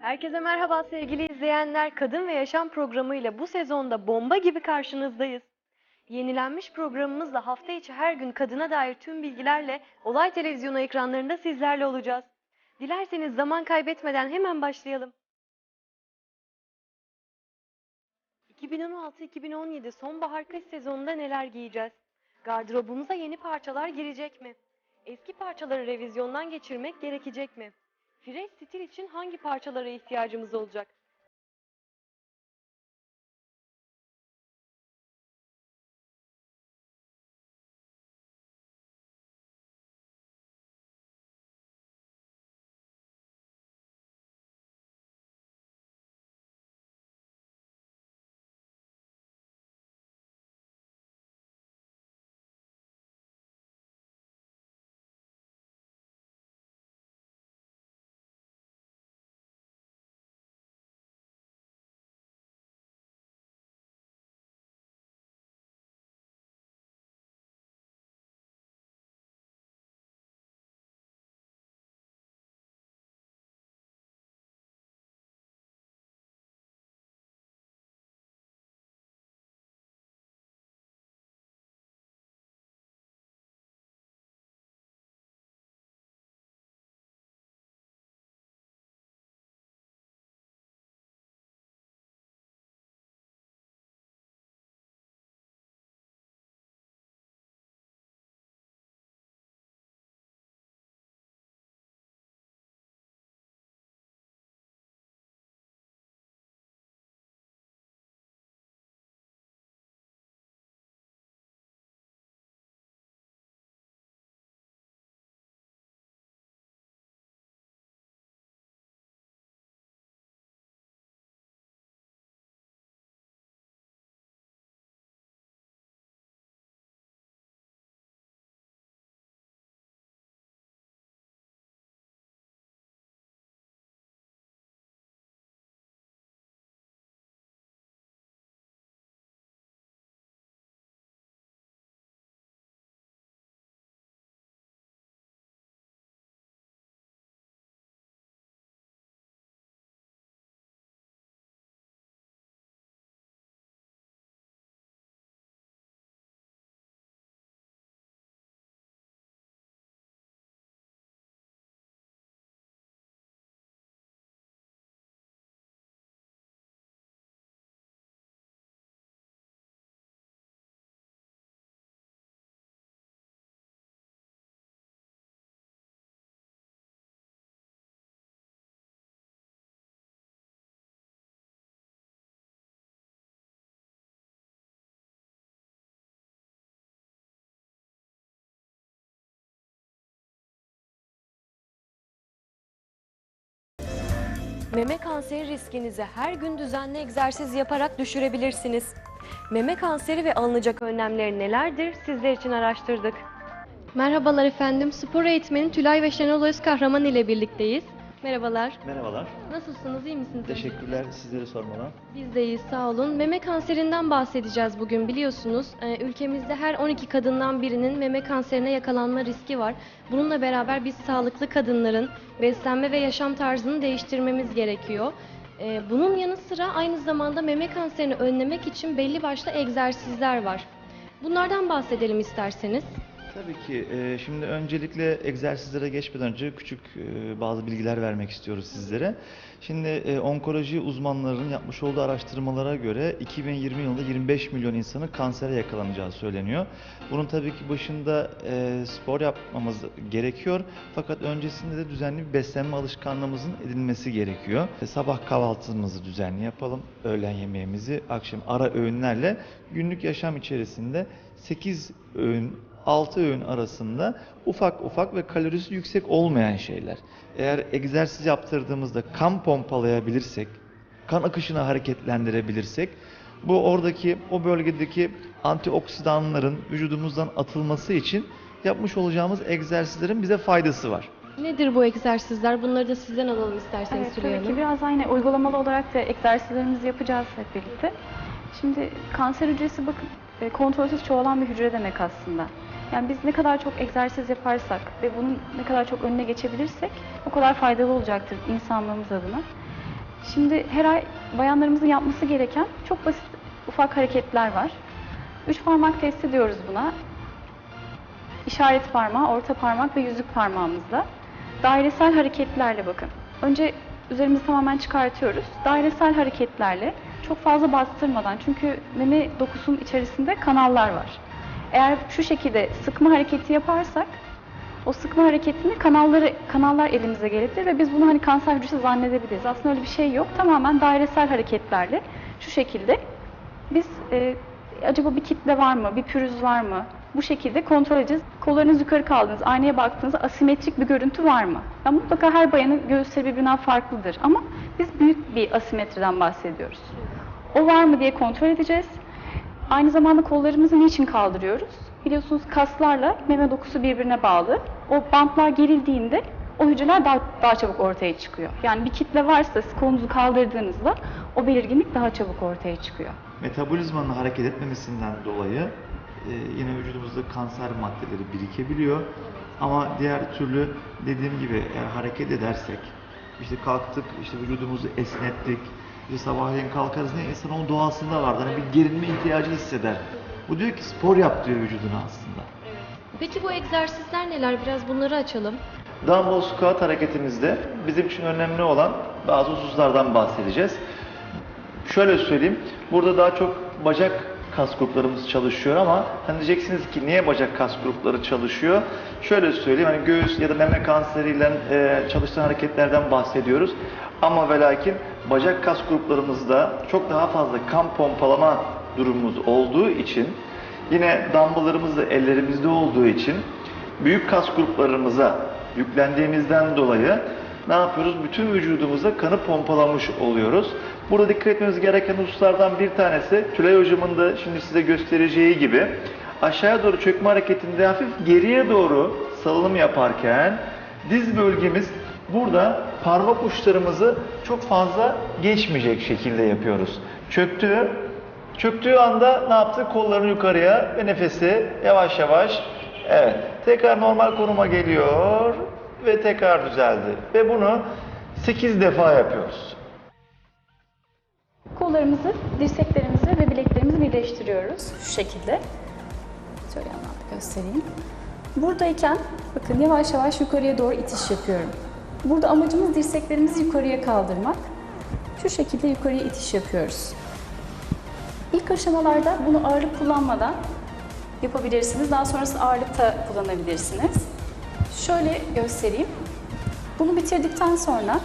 Herkese merhaba sevgili izleyenler. Kadın ve Yaşam programıyla bu sezonda bomba gibi karşınızdayız. Yenilenmiş programımızla hafta içi her gün kadına dair tüm bilgilerle Olay Televizyonu ekranlarında sizlerle olacağız. Dilerseniz zaman kaybetmeden hemen başlayalım. 2016-2017 sonbahar kış sezonunda neler giyeceğiz? Gardırobumuza yeni parçalar girecek mi? Eski parçaları revizyondan geçirmek gerekecek mi? Fresh stil için hangi parçalara ihtiyacımız olacak? Meme kanseri riskinizi her gün düzenli egzersiz yaparak düşürebilirsiniz. Meme kanseri ve alınacak önlemler nelerdir sizler için araştırdık. Merhabalar efendim, spor eğitmeni Tülay ve Şenol Özkahraman ile birlikteyiz. Merhabalar, Merhabalar. nasılsınız, iyi misiniz? Teşekkürler sizleri sormadan. Biz de iyiyiz, sağ olun. Meme kanserinden bahsedeceğiz bugün biliyorsunuz. Ee, ülkemizde her 12 kadından birinin meme kanserine yakalanma riski var. Bununla beraber biz sağlıklı kadınların beslenme ve yaşam tarzını değiştirmemiz gerekiyor. Ee, bunun yanı sıra aynı zamanda meme kanserini önlemek için belli başlı egzersizler var. Bunlardan bahsedelim isterseniz. Tabii ki e, şimdi öncelikle egzersizlere geçmeden önce küçük e, bazı bilgiler vermek istiyoruz sizlere. Şimdi e, onkoloji uzmanlarının yapmış olduğu araştırmalara göre 2020 yılında 25 milyon insanın kansere yakalanacağı söyleniyor. Bunun tabii ki başında spor yapmamız gerekiyor. Fakat öncesinde de düzenli bir beslenme alışkanlığımızın edilmesi gerekiyor. Sabah kahvaltımızı düzenli yapalım, öğlen yemeğimizi, akşam ara öğünlerle günlük yaşam içerisinde 8 öğün 6 öğün arasında ufak ufak ve kalorisi yüksek olmayan şeyler. Eğer egzersiz yaptırdığımızda kan pompalayabilirsek, kan akışını hareketlendirebilirsek bu oradaki o bölgedeki antioksidanların vücudumuzdan atılması için yapmış olacağımız egzersizlerin bize faydası var. Nedir bu egzersizler? Bunları da sizden alalım isterseniz Evet, tabii ki biraz aynı uygulamalı olarak da egzersizlerimizi yapacağız hep birlikte. Şimdi kanser hücresi bakın e, kontrolsüz çoğalan bir hücre demek aslında. Yani biz ne kadar çok egzersiz yaparsak ve bunun ne kadar çok önüne geçebilirsek o kadar faydalı olacaktır insanlığımız adına. Şimdi her ay bayanlarımızın yapması gereken çok basit ufak hareketler var. Üç parmak testi diyoruz buna. İşaret parmağı, orta parmak ve yüzük parmağımızla. Dairesel hareketlerle bakın. Önce üzerimizi tamamen çıkartıyoruz. Dairesel hareketlerle çok fazla bastırmadan çünkü meme dokusunun içerisinde kanallar var. Eğer şu şekilde sıkma hareketi yaparsak o sıkma hareketini kanalları kanallar elimize gelebilir ve biz bunu hani kanser hücresi zannedebiliriz. Aslında öyle bir şey yok. Tamamen dairesel hareketlerle şu şekilde biz e, acaba bir kitle var mı, bir pürüz var mı? Bu şekilde kontrol edeceğiz. Kollarınız yukarı kaldınız, aynaya baktığınızda asimetrik bir görüntü var mı? Ya mutlaka her bayanın göğüsleri birbirinden farklıdır ama biz büyük bir asimetriden bahsediyoruz. O var mı diye kontrol edeceğiz. Aynı zamanda kollarımızı niçin kaldırıyoruz? Biliyorsunuz kaslarla meme dokusu birbirine bağlı. O bantlar gerildiğinde o hücreler daha, daha çabuk ortaya çıkıyor. Yani bir kitle varsa siz kolunuzu kaldırdığınızda o belirginlik daha çabuk ortaya çıkıyor. Metabolizmanın hareket etmemesinden dolayı e, yine vücudumuzda kanser maddeleri birikebiliyor. Ama diğer türlü dediğim gibi eğer hareket edersek, işte kalktık, işte vücudumuzu esnettik, işte sabahleyin kalkarız ne insan onun doğasında vardır. Hani bir gerilme ihtiyacı hisseder. Bu diyor ki spor yap diyor vücuduna aslında. Peki bu egzersizler neler? Biraz bunları açalım. Dumbbell squat hareketimizde bizim için önemli olan bazı hususlardan bahsedeceğiz. Şöyle söyleyeyim, burada daha çok bacak kas gruplarımız çalışıyor ama hani diyeceksiniz ki niye bacak kas grupları çalışıyor? Şöyle söyleyeyim, hani göğüs ya da meme kanseriyle e, çalıştığı hareketlerden bahsediyoruz. Ama ve lakin bacak kas gruplarımızda çok daha fazla kan pompalama durumumuz olduğu için yine dumbbelllarımız da ellerimizde olduğu için büyük kas gruplarımıza yüklendiğimizden dolayı ne yapıyoruz? Bütün vücudumuza kanı pompalamış oluyoruz. Burada dikkat etmemiz gereken hususlardan bir tanesi Tülay hocamın da şimdi size göstereceği gibi aşağıya doğru çökme hareketinde hafif geriye doğru salınım yaparken diz bölgemiz burada parmak uçlarımızı çok fazla geçmeyecek şekilde yapıyoruz. Çöktü, Çöktüğü anda ne yaptı? Kollarını yukarıya ve nefesi yavaş yavaş evet tekrar normal konuma geliyor ve tekrar düzeldi. Ve bunu 8 defa yapıyoruz. Kollarımızı, dirseklerimizi ve bileklerimizi birleştiriyoruz şu şekilde. Şöyle yandan da göstereyim. Buradayken bakın yavaş yavaş yukarıya doğru itiş yapıyorum. Burada amacımız dirseklerimizi yukarıya kaldırmak. Şu şekilde yukarıya itiş yapıyoruz. İlk aşamalarda bunu ağırlık kullanmadan yapabilirsiniz. Daha sonrasında ağırlık da kullanabilirsiniz. Şöyle göstereyim. Bunu bitirdikten sonra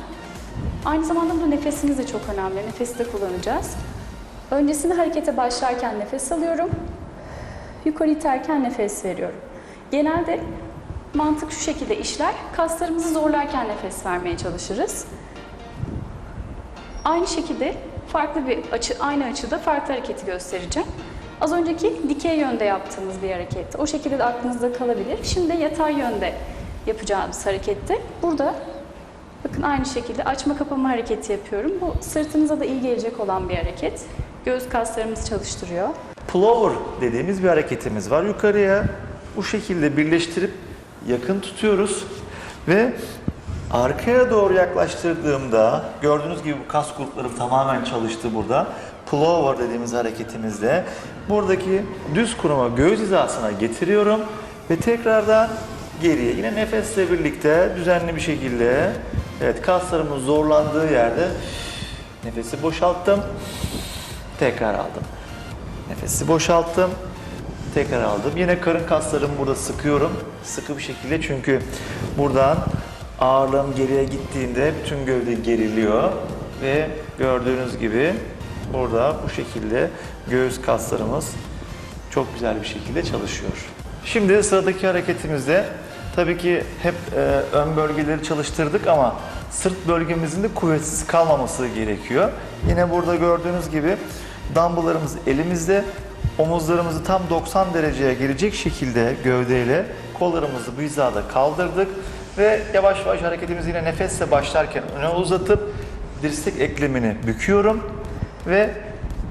aynı zamanda bu nefesimiz de çok önemli. Nefesi de kullanacağız. Öncesinde harekete başlarken nefes alıyorum. Yukarı iterken nefes veriyorum. Genelde mantık şu şekilde işler. Kaslarımızı zorlarken nefes vermeye çalışırız. Aynı şekilde farklı bir açı, aynı açıda farklı hareketi göstereceğim. Az önceki dikey yönde yaptığımız bir hareketti. O şekilde de aklınızda kalabilir. Şimdi yatay yönde yapacağımız harekette. Burada bakın aynı şekilde açma kapama hareketi yapıyorum. Bu sırtınıza da iyi gelecek olan bir hareket. Göğüs kaslarımızı çalıştırıyor. Plover dediğimiz bir hareketimiz var. Yukarıya bu şekilde birleştirip yakın tutuyoruz ve arkaya doğru yaklaştırdığımda gördüğünüz gibi bu kas grupları tamamen çalıştı burada. Plover dediğimiz hareketimizde buradaki düz konuma göğüs hizasına getiriyorum ve tekrardan geriye yine nefesle birlikte düzenli bir şekilde evet kaslarımın zorlandığı yerde nefesi boşalttım tekrar aldım. Nefesi boşalttım. Tekrar aldım. Yine karın kaslarımı burada sıkıyorum. Sıkı bir şekilde çünkü buradan ağırlığım geriye gittiğinde bütün gövde geriliyor. Ve gördüğünüz gibi burada bu şekilde göğüs kaslarımız çok güzel bir şekilde çalışıyor. Şimdi sıradaki hareketimizde tabii ki hep e, ön bölgeleri çalıştırdık ama sırt bölgemizin de kuvvetsiz kalmaması gerekiyor. Yine burada gördüğünüz gibi dumbbelllarımız elimizde. Omuzlarımızı tam 90 dereceye gelecek şekilde gövdeyle kollarımızı bu hizada kaldırdık ve yavaş yavaş hareketimizi yine nefesle başlarken öne uzatıp dirsek eklemini büküyorum ve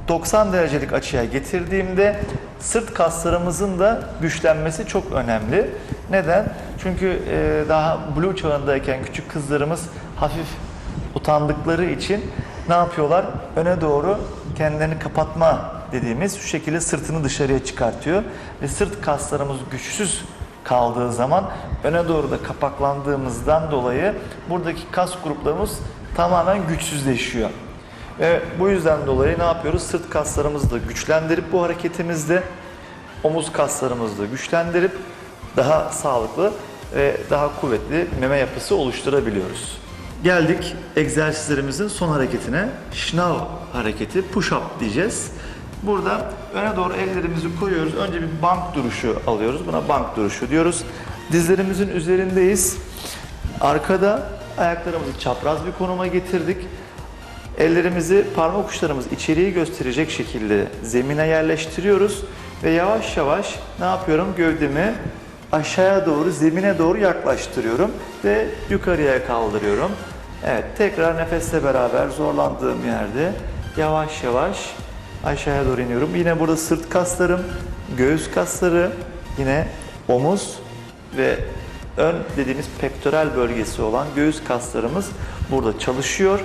90 derecelik açıya getirdiğimde sırt kaslarımızın da güçlenmesi çok önemli. Neden? Çünkü e, daha blue çağındayken küçük kızlarımız hafif utandıkları için ne yapıyorlar? Öne doğru kendilerini kapatma dediğimiz şu şekilde sırtını dışarıya çıkartıyor ve sırt kaslarımız güçsüz kaldığı zaman öne doğru da kapaklandığımızdan dolayı buradaki kas gruplarımız tamamen güçsüzleşiyor. Ve bu yüzden dolayı ne yapıyoruz? Sırt kaslarımızı da güçlendirip bu hareketimizde omuz kaslarımızı da güçlendirip daha sağlıklı ve daha kuvvetli meme yapısı oluşturabiliyoruz. Geldik egzersizlerimizin son hareketine. Şınav hareketi, push up diyeceğiz. Burada öne doğru ellerimizi koyuyoruz. Önce bir bank duruşu alıyoruz. Buna bank duruşu diyoruz. Dizlerimizin üzerindeyiz. Arkada ayaklarımızı çapraz bir konuma getirdik. Ellerimizi parmak uçlarımız içeriği gösterecek şekilde zemine yerleştiriyoruz ve yavaş yavaş ne yapıyorum? Gövdemi aşağıya doğru, zemine doğru yaklaştırıyorum ve yukarıya kaldırıyorum. Evet, tekrar nefesle beraber zorlandığım yerde yavaş yavaş aşağıya doğru iniyorum. Yine burada sırt kaslarım, göğüs kasları, yine omuz ve ön dediğimiz pektoral bölgesi olan göğüs kaslarımız burada çalışıyor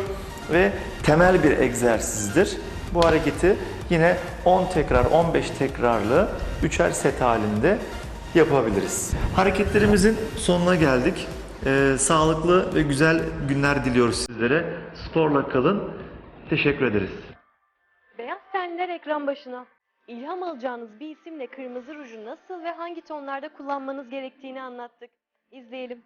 ve temel bir egzersizdir. Bu hareketi yine 10 tekrar 15 tekrarlı üçer set halinde yapabiliriz. Hareketlerimizin sonuna geldik. Ee, sağlıklı ve güzel günler diliyoruz sizlere. Sporla kalın. Teşekkür ederiz. Tenler ekran başına. İlham alacağınız bir isimle kırmızı ruju nasıl ve hangi tonlarda kullanmanız gerektiğini anlattık. İzleyelim.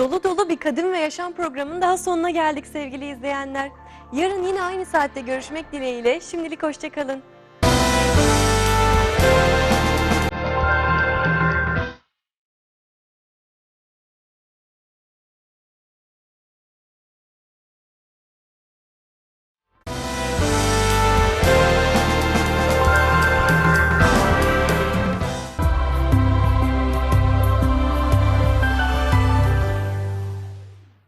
Dolu dolu bir kadın ve yaşam programının daha sonuna geldik sevgili izleyenler. Yarın yine aynı saatte görüşmek dileğiyle. Şimdilik hoşçakalın.